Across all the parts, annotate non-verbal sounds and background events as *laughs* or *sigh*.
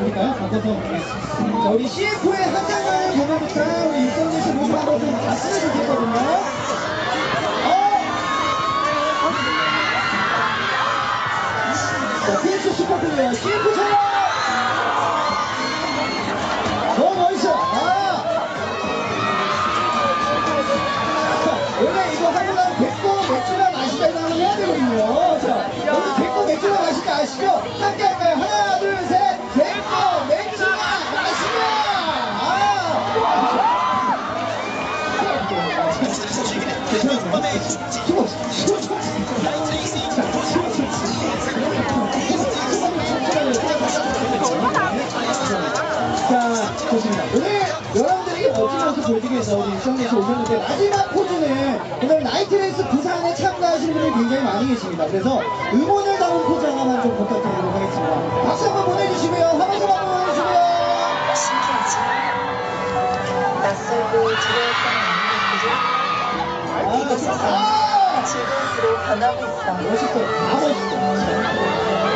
그러니까요 바꿔서 네. 자 우리 CF의 한 장면을 보면부터 우리 육성재 씨 한번 좀 봤으면 좋겠거든요 어? 자 퀸스 슈퍼플레이어 CF 촬영 너무 멋있어 아 자, 이거 하고 나면 백고 맥주나 마시다 한번 해야 되거든요. 자, 오늘 백고 맥주나 마시다 아시죠? 함께 우리 씨 오셨는데 마지막 포즈는 오늘 나이트레이스 부산에 참가하시는 분들이 굉장히 많이 계십니다. 그래서 응원을 담은 포즈 하나만 좀 부탁드리도록 하겠습니다. 박수 한번 보내주시고요. 화면서 한번 보내주시고요. 신기하지? 낯설고 두려웠던 나는 이곳은 아, 즐거움으로 변하고 있어. 멋있어. 다 멋있어.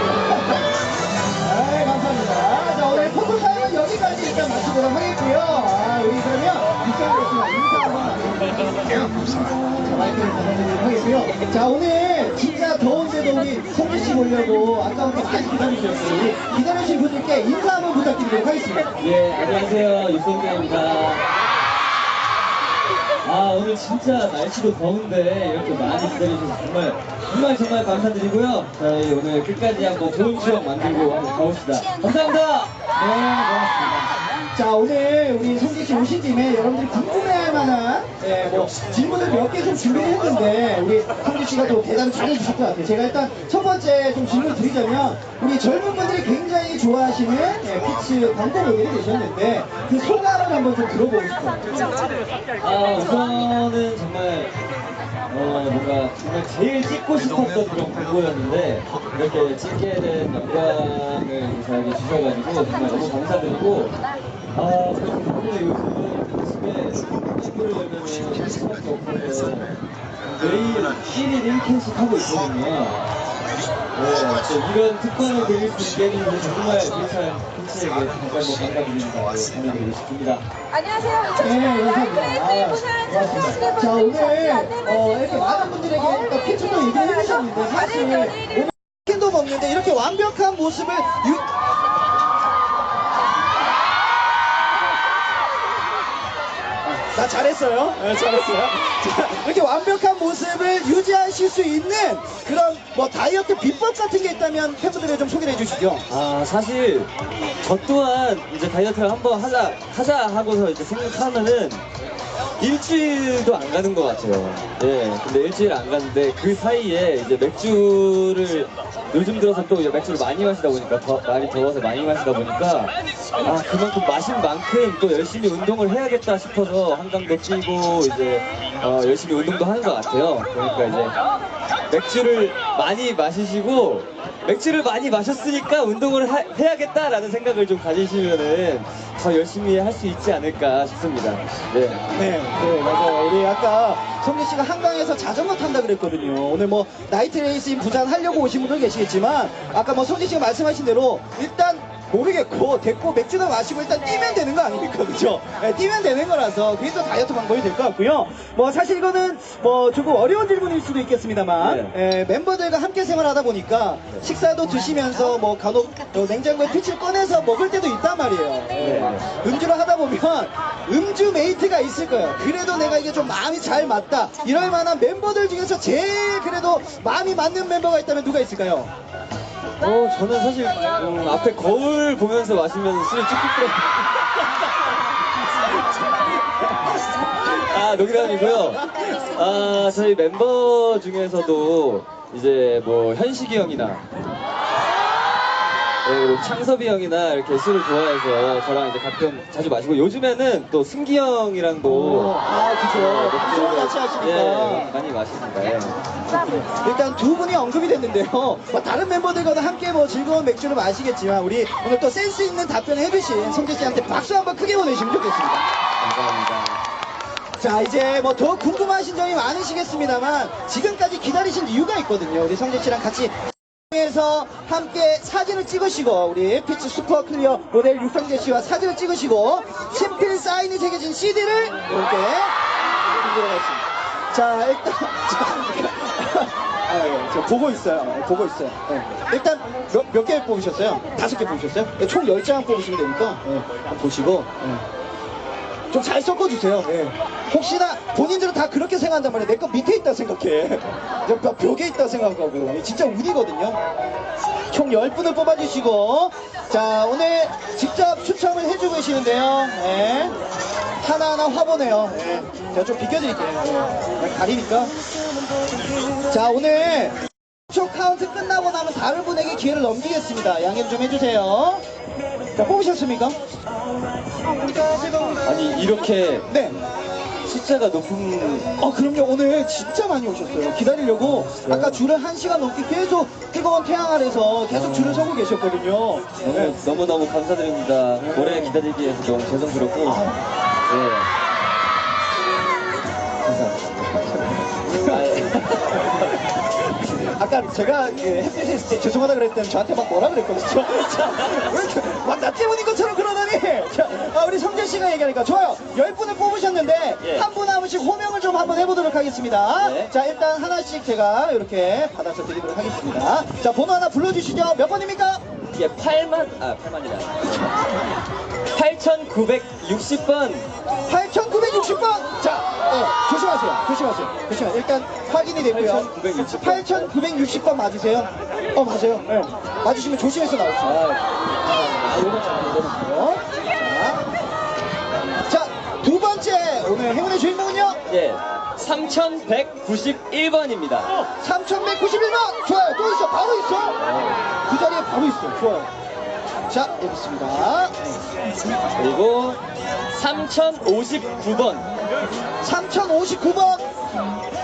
일단 마치도록 하겠고요. 아, 우리 그러면 유성재 씨와 인사 한번 자, 마이크를 전해드리도록 하겠고요. 자, 오늘 진짜 더운데도 우리 성재 씨 보려고 아까부터 많이 기다리셨어요. 기다려주신 분들께 인사 한번 부탁드리도록 하겠습니다. 예, 안녕하세요. 육성재입니다. 아, 오늘 진짜 날씨도 더운데 이렇게 많이 기다려주셔서 정말, 정말 정말 감사드리고요. 저희 오늘 끝까지 한번 좋은 추억 만들고 한번 가봅시다. 감사합니다! 네, 고맙습니다. 자, 오늘 우리 성재 씨 오신 김에 여러분들이 궁금해할 만한 예, 뭐 질문을 몇 개 좀 준비를 했는데 우리 성재 씨가 또 대답을 잘해주실 것 같아요. 제가 일단 첫 번째 좀 질문을 드리자면 우리 젊은 분들이 굉장히 좋아하시는 예, 피츠 광고 모델이 되셨는데 그 소감을 한번 좀 들어보고 싶어요. 아, 우선은 정말, 어, 뭔가 정말 제일 찍고 싶었던 그런 광고였는데, 이렇게 찍게 된 영광을 저에게 주셔가지고, 정말 너무 감사드리고, 아, 근데 요즘 친구를 열면은 수밖에 없어서, 매일 1일 1캔씩 하고 있거든요. 네, 또 이런 특권을 드릴 수 있게 해주셔서 정말 감사한 피치에게 정말 뭐 감사드린다고 전해드리고 싶습니다. 안녕하세요. 네, 2010년 감사합니다. 나이트레이스 아, 부산. 참가하시는 자, 오늘, 어, 이렇게 많은 분들에게 일단 피츠도 얘기를 해주셨는데, 사실, 오늘 치킨도 먹는데, 이렇게 완벽한 모습을 유, 나 잘했어요. 네, 잘했어요. 자, 이렇게 완벽한 모습을 유지하실 수 있는 그런 뭐 다이어트 비법 같은 게 있다면 팬분들에게 좀 소개해 주시죠. 아 사실 저 또한 이제 다이어트를 한번 하자 하자 하고서 이제 생각하면은 일주일도 안 가는 것 같아요. 예, 근데 일주일 안 가는데 그 사이에 이제 맥주를 요즘 들어서 또 이제 맥주를 많이 마시다 보니까 더, 날이 더워서 많이 마시다 보니까 아 그만큼 마신 만큼 또 열심히 운동을 해야겠다 싶어서 한강도 뛰고 이제 어, 열심히 운동도 하는 것 같아요. 그러니까 이제 맥주를 많이 마시시고 맥주를 많이 마셨으니까 운동을 하- 해야겠다라는 생각을 좀 가지시면은 더 열심히 할 수 있지 않을까 싶습니다. 네. 네, 네, 맞아요. 우리 아까 성재 씨가 한강에서 자전거 탄다 그랬거든요. 오늘 뭐 나이트 레이스인 부산 하려고 오신 분도 계시겠지만 아까 뭐 성재 씨가 말씀하신 대로 일단 모르겠고 됐고 맥주나 마시고 일단 뛰면 되는 거 아닙니까 그죠? 네, 뛰면 되는 거라서 그게 또 다이어트 방법이 될 것 같고요. 뭐 사실 이거는 뭐 조금 어려운 질문일 수도 있겠습니다만 에, 멤버들과 함께 생활하다 보니까 식사도 드시면서 뭐 간혹 어, 냉장고에 피치를 꺼내서 먹을 때도 있단 말이에요. 네. 음주를 하다 보면 음주 메이트가 있을 거예요. 그래도 내가 이게 좀 마음이 잘 맞다. 이럴 만한 멤버들 중에서 제일 그래도 마음이 맞는 멤버가 있다면 누가 있을까요? 어, 저는 사실 음, 앞에 거울 보면서 마시면 술이 쭉쭉 들어. 아, 농담이고요. 아, 저희 멤버 중에서도 이제 뭐 현식이 형이나 네, 그리고 창섭이 형이나 이렇게 술을 좋아해서 저랑 이제 가끔 자주 마시고 요즘에는 또 승기 형이랑도 아, 그죠. 방송을 같이 하시니까. 예, 많이 마시니까 예. 일단 두 분이 언급이 됐는데요. 뭐 다른 멤버들과도 함께 뭐 즐거운 맥주를 마시겠지만 우리 오늘 또 센스 있는 답변을 해주신 성재 씨한테 박수 한번 크게 보내주시면 좋겠습니다. 감사합니다. 자 이제 뭐 더 궁금하신 점이 많으시겠습니다만 지금까지 기다리신 이유가 있거든요. 우리 성재 씨랑 같이 무대에서 함께 사진을 찍으시고 우리 피치 슈퍼 클리어 모델 유성재 씨와 사진을 찍으시고 친필 사인이 새겨진 CD를 이렇게 들고 가겠습니다. 자 일단 자, 아, 예, 저 보고 있어요. 어, 보고 있어요. 예. 일단 몇 개 뽑으셨어요? 다섯 개 뽑으셨어요? 예, 총 10장 뽑으시면 되니까 예, 보시고 좀 잘 섞어주세요. 예. 혹시나 본인들은 다 그렇게 생각한단 말이에요. 내 거 밑에 있다 생각해. *laughs* 저 벽- 벽에 있다 생각하고. 진짜 운이거든요. 총 10분을 뽑아주시고. 자, 오늘 직접 추첨을 해주고 계시는데요. 예. 하나하나 화보네요. 예. 제가 좀 비켜드릴게요. 예. 가리니까. 자, 오늘 초 카운트 끝나고 나면 다른 분에게 기회를 넘기겠습니다. 양해 좀 해주세요. 자, 뽑으셨습니까? 아니 이렇게 네. 숫자가 높은 아 그럼요 오늘 진짜 많이 오셨어요 기다리려고 아까 줄을 한 시간 넘게 계속 뜨거운 태양 아래서 계속 줄을 서고 계셨거든요 너무 너무 너무 감사드립니다. 오래 기다리기 위해서 너무 죄송스럽고 네. 감사합니다. 아 *laughs* 까 제가 그 햇빛에 있을 때 죄송하다 그랬더니 저한테 막 뭐라 그랬거든요 *laughs* 자, 왜 이렇게 막나 때문인 것처럼 그러더니 자, 아, 우리 성재 씨가 얘기하니까 좋아요 열 분을 뽑으셨는데 예. 한 분 한 분씩 호명을 좀 한번 해보도록 하겠습니다 네. 자 일단 하나씩 제가 이렇게 받아서 드리도록 하겠습니다 자 번호 하나 불러주시죠 몇 번입니까? 이게 8만 아 8만이라 8,960번 8,960번! 자, 어, 조심하세요. 조심하세요. 조심하세요. 일단 확인이 됐고요. 8,960 번. 8,960번 맞으세요? 어, 맞아요. 네. 맞으시면 조심해서 나오세요. 아, 어? 자, 자, 두 번째 오늘 행운의 주인공은요? 예 3,191번입니다. 3,191번! 좋아요. 또 있어. 바로 있어. 그 자리에 바로 있어. 좋아요. 자, 여기 있습니다. 그리고 3,059번 3,059번!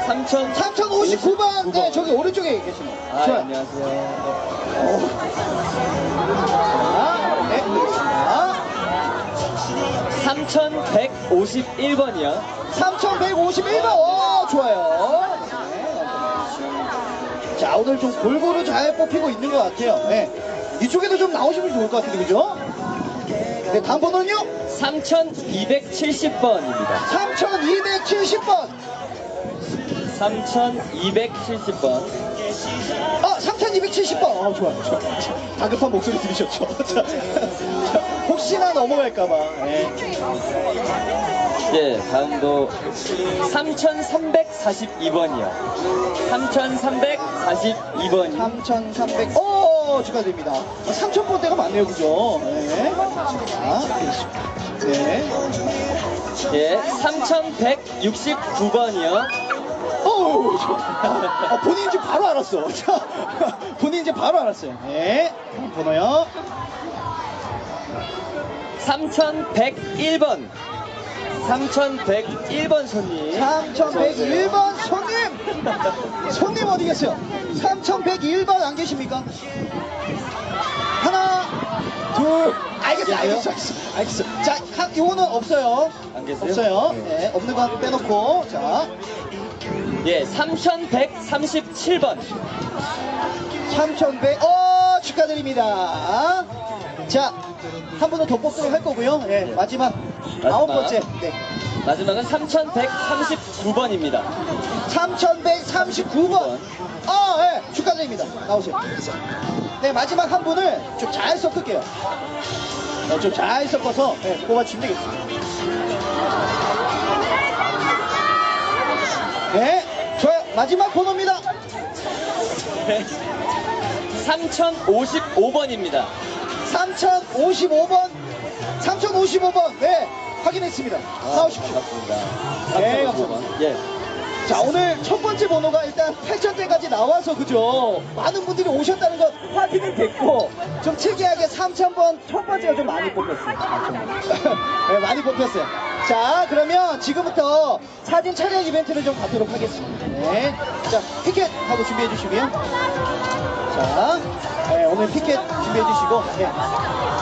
3,000 3,059번! 네, 저기 오른쪽에 계십니다. 아, 좋아요. 안녕하세요. 자, 네, 알겠습니다. 3,151번이요. 3151번, 오, 좋아요. 네. 자, 오늘 좀 골고루 잘 뽑히고 있는 것 같아요. 네. 이쪽에도 좀 나오시면 좋을 것 같은데, 그죠? 네, 다음 번호는요? 3,270번입니다. 3270번. 3,270번. 어, 3270번. 어, 좋아요, 좋아요. 다급한 목소리 들으셨죠? *laughs* 혹시나 넘어갈까봐. 네. 예, 다음도 3,342번이요. 3,342번이. 3300, 오, 축하드립니다. 3000번 대가 많네요, 그죠? 네. 자, 네. 예, 3,169번이요. 어우, 저, 어, 본인인지 바로 알았어. 자, *laughs* 본인인지 바로 알았어요. 네. 다음 번호요. 3,101번. 3,101번 손님. 3101번 손님! 손님 어디 계세요? 3101번 안 계십니까? 하나, 둘, 알겠어, 알겠어, 알겠어, 알겠어. 자, 한, 요거는 없어요. 안 계세요? 없어요. 네. 네, 없는 거 빼놓고. 자, 예, 3,137번. 3100, 어, 축하드립니다. 자, 한분더 뽑도록 할 거고요. 예, 네. 마지막. 아홉 번째. 네. 마지막은 3,139번입니다. 3139번. 아, 예, 축하드립니다. 나오세요. 네, 마지막 한 분을 좀 잘 섞을게요. 네, 좀잘 섞어서 네, 뽑아주면 되겠습니다. 네, 좋아요. 마지막 번호입니다. 3,055번입니다. 3055번. 3055번. 네, 확인했습니다. 나오십시오. 반갑습니다. 네, 3,055번. 예. 자 오늘 첫 번째 번호가 일단 8천대까지 나와서 그죠 많은 분들이 오셨다는 건 확인이 됐고 좀 특이하게 3,000번 첫 번째가 좀 많이 뽑혔어요 *laughs* 네, 많이 뽑혔어요 자 그러면 지금부터 사진 촬영 이벤트를 좀 갖도록 하겠습니다 네. 자 피켓 하고 준비해 주시고요 자 네, 오늘 피켓 준비해 주시고 네.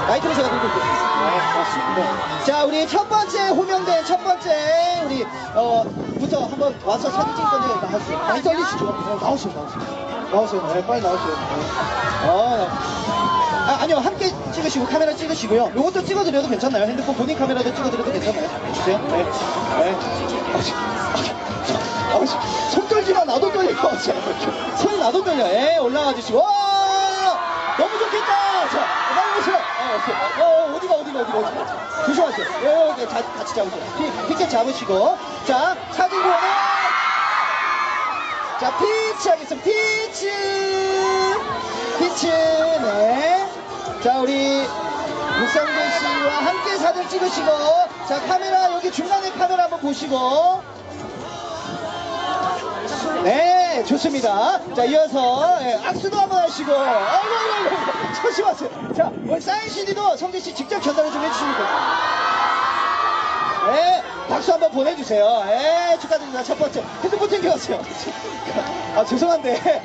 나이트를 제가 들고 있겠습니다. 네. 자, 우리 첫 번째 호명된 첫 번째 우리 어 부터 한번 와서 사진 찍을 건데 나- 많이 떨리시죠? 네, 나오세요, 나오세요. 나오세요. 네, 빨리 나오세요. 네. 어, 네. 아, 아니요, 함께 찍으시고 카메라 찍으시고요. 요것도 찍어드려도 괜찮나요? 핸드폰 본인 카메라도 찍어드려도 괜찮나요? 주세요. 네. 네. 아우씨, 아우씨, 손 떨지 마, 나도 떨려. 자, 손 나도 떨려. 예, 올라가 주시고. 좋겠다! 자, 빨리 오세요. 어, 오세요. 어, 어디가, 어디가, 어디가, 어디가. 조심하세요. 예, 여기 자, 같이 잡으세요. 피, 피켓 잡으시고. 자, 사진 보내 자, 피치 하겠습니다. 피치! 피치, 네. 자, 우리 육상대 씨와 함께 사진 찍으시고, 자, 카메라, 여기 중간에 카메라 한번 보시고, 네, 좋습니다. 자, 이어서, 예, 악수도 한번 하시고, 아이고, 아이고, 아이고, 조심하세요. 자, 오늘 사인 CD도 성재 씨 직접 전달을 좀 해주시면 됩니다. 네, 박수 한번 보내주세요. 네, 축하드립니다. 첫 번째. 핸드폰 챙겨왔어요. 아, 죄송한데.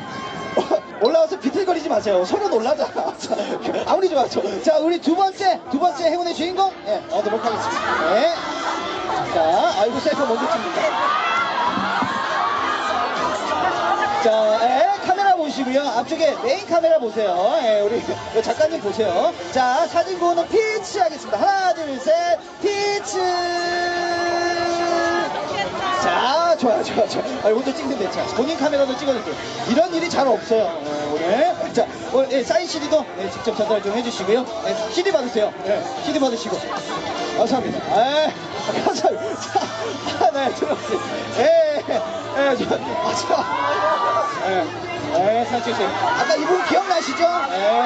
올라와서 비틀거리지 마세요. 서로 놀라잖아. 자, *laughs* 아무리 좋아죠. 자, 우리 두 번째, 두 번째 행운의 주인공. 예, 얻어보도록 하겠습니다. 네. 자, 아이고, 셀카 먼저 찍는다. 자, 예, 카메라 보시고요. 앞쪽에 메인 카메라 보세요. 예, 우리 작가님 보세요. 자, 사진 구호는 피치 하겠습니다. 하나, 둘, 셋, 피치! 자, 좋아요, 좋아요, 좋아요. 아, 이것도 찍는데, 자, 본인 카메라도 찍어줄게요. 이런 일이 잘 없어요, 예, 오늘. 자, 오늘 예, 사인 CD도 예, 직접 전달 좀 해주시고요. 예, CD 받으세요. 예, CD 받으시고. 감사합니다. 예, 감사합니다. 자, 아, 네, 들어오세요. 예, 예, 저, 아, 자. 예, 예, 살짝 씨. 아까 이분 기억나시죠? 예.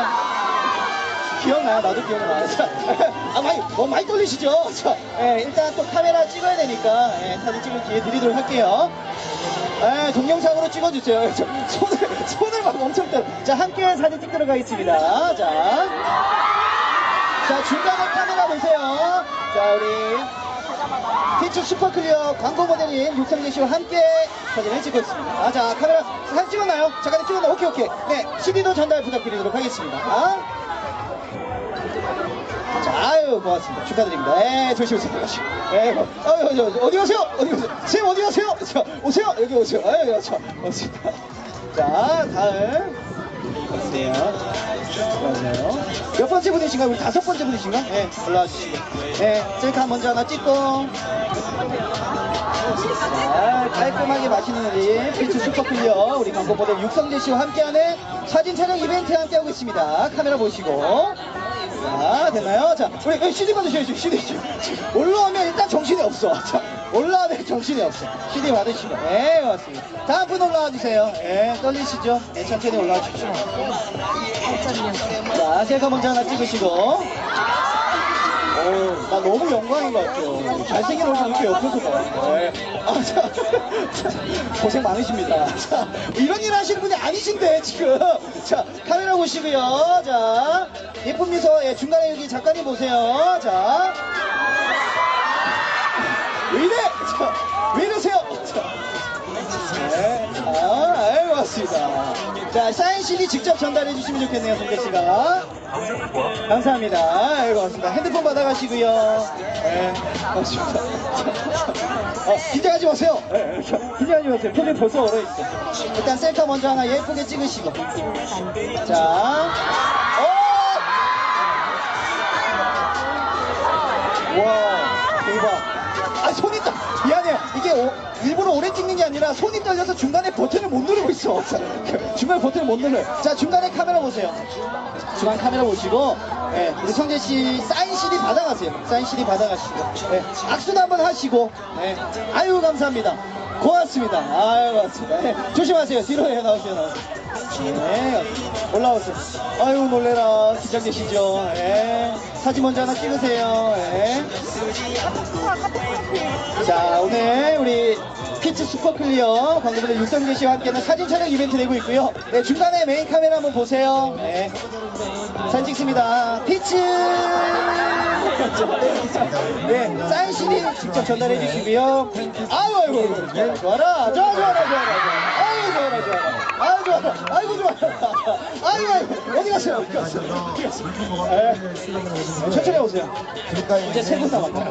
기억나요? 나도 기억나. 자, *laughs* 아, 많이, 어, 많이 떨리시죠? 자, 예, 일단 또 카메라 찍어야 되니까, 예, 사진 찍을 기회 드리도록 할게요. 예, 동영상으로 찍어주세요. *laughs* 저, 손을, 손을 막 엄청 떨어. 자, 함께 사진 찍도록 하겠습니다. 자. 자, 중간에 카메라 보세요. 자, 우리. 피치 슈퍼클리어 광고 모델인 육성재 씨와 함께 사진을 찍고 있습니다. 아, 자, 카메라 사진 찍었나요? 잠깐 찍었나요? 오케이, 오케이. 네, CD도 전달 부탁드리도록 하겠습니다. 아. 자, 아유, 고맙습니다. 축하드립니다. 네, 조심히 오세요. 네, 뭐, 아유, 저, 저, 어디 가세요? 어디 가세요? 선생님, 어디 가세요? 자, 오세요. 여기 오세요. 아유, 야, 자, 고맙습니다. 자, 다음. 보세요. 맞아요. 몇 번째 분이신가요? 우리 다섯 번째 분이신가? 네, 올라와 주시고. 네, 셀카 먼저 하나 찍고. 자, 깔끔하게 마시는 우리 피치 슈퍼클리어 우리 광고 모델 육성재 씨와 함께하는 사진 촬영 이벤트 함께하고 있습니다. 카메라 보시고. 자, 됐나요? 자, 우리 CD 받으셔야죠, CD. 올라오면 일단 정신이 없어. 자, 올라오면 정신이 없어. CD 받으시고. 네, 고맙습니다. 다음 분 올라와 주세요. 네, 떨리시죠? 네, 천천히 올라와 주십시오. 자, 셀카 먼저 하나 찍으시고. 오, 나 너무 영광인 것 같아요. 잘생긴 얼굴 이렇게 옆에서 봐. 네. 아, 자, 자, 고생 많으십니다. 자, 이런 일 하시는 분이 아니신데, 지금. 자, 카메라 보시고요. 자, 예쁜 미소, 예, 중간에 여기 작가님 보세요. 자. 왜 이래? 자, 왜 이러세요? 자. 네. 아, 고맙습니다. 자, 사인 CD 직접 전달해 주시면 좋겠네요, 성재 씨가. 감사합니다. 아유, 고맙습니다. 핸드폰 받아가시고요. 네, 고맙습니다. 어, 긴장하지 마세요. 네, 자, 긴장하지 마세요. 표정이 벌써 얼어있어. 일단 셀카 먼저 하나 예쁘게 찍으시고. 자, 오! 와, 대박. 아, 손이 떨, 미안해. 이게 오- 일부러 오래 찍는 게 아니라 손이 떨려서 중간에 버튼을 못 누르고 있어. 자, *laughs* 중간에 버튼을 못 눌러요. 자, 중간에 카메라 보세요. 중간 카메라 보시고, 예, 우리 성재 씨 사인 CD 받아가세요. 사인 CD 받아가시고, 예, 악수도 한번 하시고, 예, 아유, 감사합니다. 고맙습니다. 아유, 고맙습니다. 예, 조심하세요. 뒤로 해 나오세요, 나오세요. 네, 올라오세요. 아유, 놀래라. 긴장되시죠? 예, 사진 먼저 하나 찍으세요. 예. 자, 오늘 우리 피치 슈퍼 클리어 광고모델 육성재 씨와 함께하는 사진 촬영 이벤트 내고 있고요. 네, 중간에 메인 카메라 한번 보세요. 네. 사진 찍습니다. 피치! *laughs* 네, 사인 CD 직접 전달해 주시고요. 아유, 아이고. 네, 좋아라. 좋아, 좋아라, 좋아라, 좋아. 아유, 좋아라, 좋아라. 아이고 좋아. 아이고 아이고 어디 가세요? 예. 천천히 오세요. 이제 세분 남았다.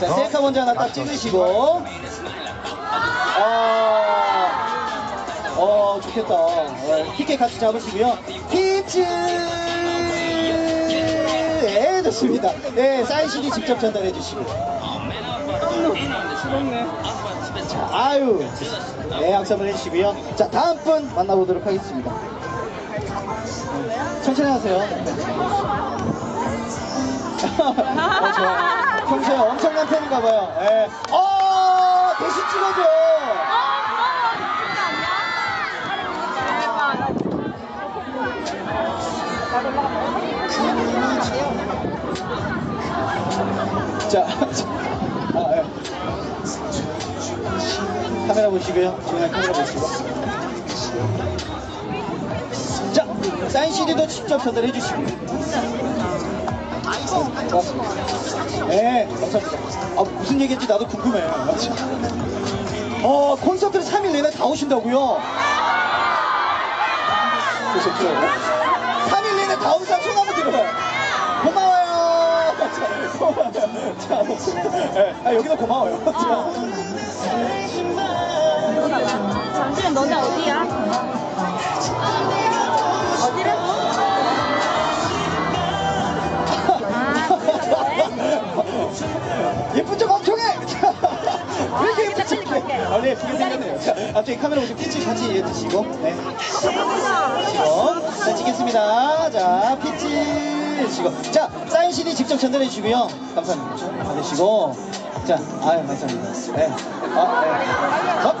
자 셀카 먼저 하나 딱 찍으시고. 아, 어 좋겠다. 어, 티켓 같이 잡으시고요. 피츠. 네 좋습니다. 네 사인 CD 직접 전달해 주시고. 자, 아유. 네, 악수한번 해주시고요. 자, 다음 분 만나보도록 하겠습니다. 천천히 하세요. 어, 좋아요. 평소에 엄청난 팬인가 봐요. 예. 어, 대신 찍어줘. 자, 카메라 보시고요. 중앙 카메라 보시고. 자, 사인 CD도 직접 전달해 주시고. 고맙습니다. 네, 감사합니다. 아, 무슨 얘기인지 나도 궁금해. 어, 콘서트를 3일 내내 다 오신다고요? 그래서 들어요. 3일 내내 다온 사람 손 한번 들어요. 고마워요. *laughs* 자, 네, 아, 여기도 고마워요. *laughs* 자. 잠시만 너네 어디야? 어디라고? 예쁜 척 엄청 해! 왜 이렇게 예쁜 척. 해? 아, 네, 예쁘게 생겼네요. 자, 앞쪽에 카메라 보시고 피치 같이 드시고, 네. 드시고. 자, 찍겠습니다. 자, 피치 드시고. 자, 사인 CD 직접 전달해 주시고요. 감사합니다. 받으시고. 자, 아유, 감사합니다. 네. 아, 네. 어?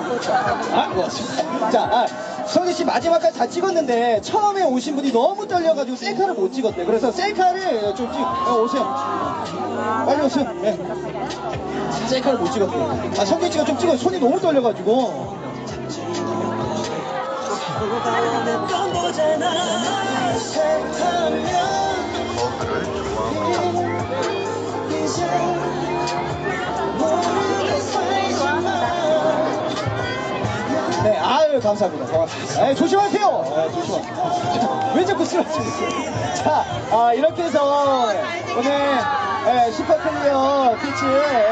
아, 고맙습니다. 자, 아, 성희 씨 마지막까지 다 찍었는데 처음에 오신 분이 너무 떨려가지고 셀카를 못 찍었대. 그래서 셀카를 좀 찍, 어, 오세요. 빨리 오세요. 네. 셀카를 못 찍었대요. 아, 성희 씨가 좀 찍어 손이 너무 떨려가지고. 네, 아 유, 감사합니다. 고맙습니다. 네, 조심하세요. 네, 조심하세요. 왜 자꾸 쓰러지세요? 자, 아, 이렇게 해서 오늘 예, 슈퍼클리어 피치 예,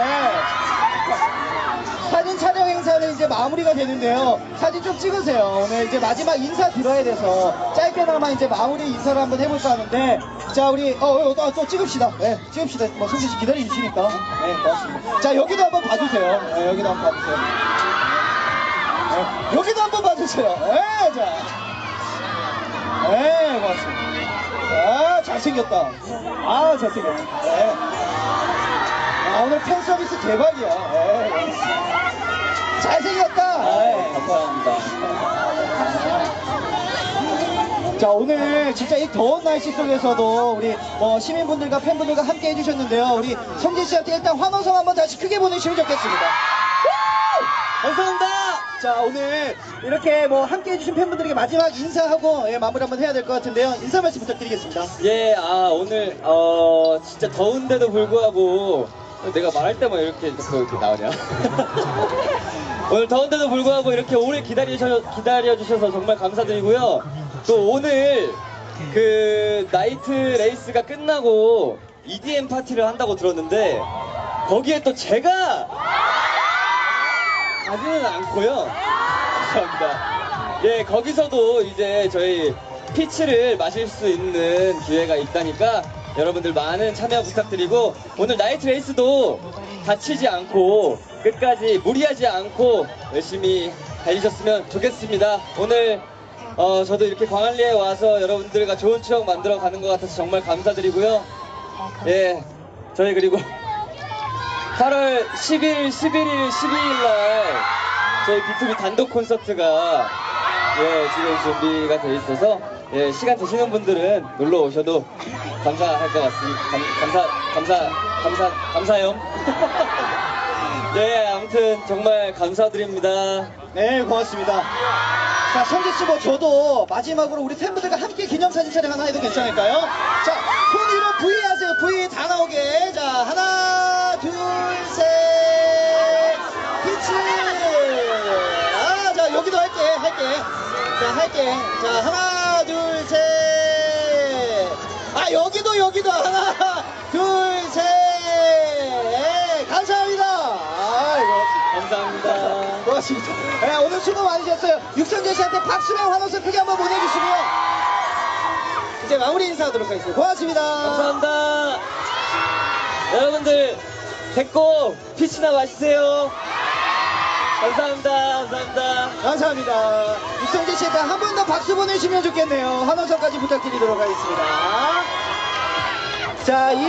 사진 촬영 행사는 이제 마무리가 되는데요. 사진 좀 찍으세요. 오늘 이제 마지막 인사 드려야 돼서 짧게나마 이제 마무리 인사를 한번 해볼까 하는데 자, 우리 어, 어, 어, 또 찍읍시다. 네, 찍읍시다. 뭐 성진 씨 기다려 주시니까. 네, 고맙습니다. 자, 여기도 한번 봐주세요. 네, 여기도 한번 봐주세요. 네, 여기도 한번 봐주세요. 네, 자. 네, 고맙습니다. 아, 잘생겼다. 아, 잘생겼다. 네. 아, 오늘 팬 서비스 대박이야. 네, 고맙습니다. 잘생겼다. 네, 감사합니다. 자 오늘 진짜 이 더운 날씨 속에서도 우리 뭐 시민분들과 팬분들과 함께 해주셨는데요. 우리 성진 씨한테 일단 환호성 한번 다시 크게 보내주시면 좋겠습니다. 감사합니다. 자 오늘 이렇게 뭐 함께 해주신 팬분들에게 마지막 인사하고 예, 마무리 한번 해야 될 것 같은데요. 인사 말씀 부탁드리겠습니다. 예, 아, 오늘, 어, 진짜 더운데도 불구하고, 내가 말할 때만 이렇게 이렇게 나오냐? *laughs* 오늘 더운데도 불구하고 이렇게 오래 기다리셔, 기다려주셔서 정말 감사드리고요. 또 오늘, 그, 나이트 레이스가 끝나고 EDM 파티를 한다고 들었는데, 거기에 또 제가 가지는 않고요. 감사합니다. 예, 거기서도 이제 저희 피치를 마실 수 있는 기회가 있다니까 여러분들 많은 참여 부탁드리고 오늘 나이트 레이스도 다치지 않고 끝까지 무리하지 않고 열심히 달리셨으면 좋겠습니다. 오늘 어, 저도 이렇게 광안리에 와서 여러분들과 좋은 추억 만들어 가는 것 같아서 정말 감사드리고요. 예, 저희 그리고 8월 10일, 11일, 12일 날 저희 B2B 단독 콘서트가 예, 지금 준비가 돼 있어서 예, 시간 되시는 분들은 놀러 오셔도 감사할 것 같습니다. 감, 감사, 감사, 감사, 감사요. *laughs* 네, 아무튼 정말 감사드립니다. 네, 고맙습니다. 자, 성진 씨, 뭐 저도 마지막으로 우리 팬분들과 함께 기념사진 촬영 하나 해도 괜찮을까요? 자, 손 위로 V 하세요. V 다 나오게. 자, 하나, 할게. 자, 할게. 자, 하나, 둘, 셋. 아, 여기도, 여기도. 하나, 둘, 셋. 예, 감사합니다. 아이고. 감사합니다. 고맙습니다. 네, 오늘 수고 많으셨어요. 육성재 씨한테 박수랑 환호성 크게 한번 보내주시고요. 이제 마무리 인사하도록 하겠습니다. 고맙습니다. 감사합니다. 여러분들 됐고 피치나 마시세요. 감사합니다. 감사합니다. 감사합니다. 육성재 씨한테 한번 더 박수 보내주시면 좋겠네요. 환호성까지 부탁드리도록 하겠습니다. 자, 이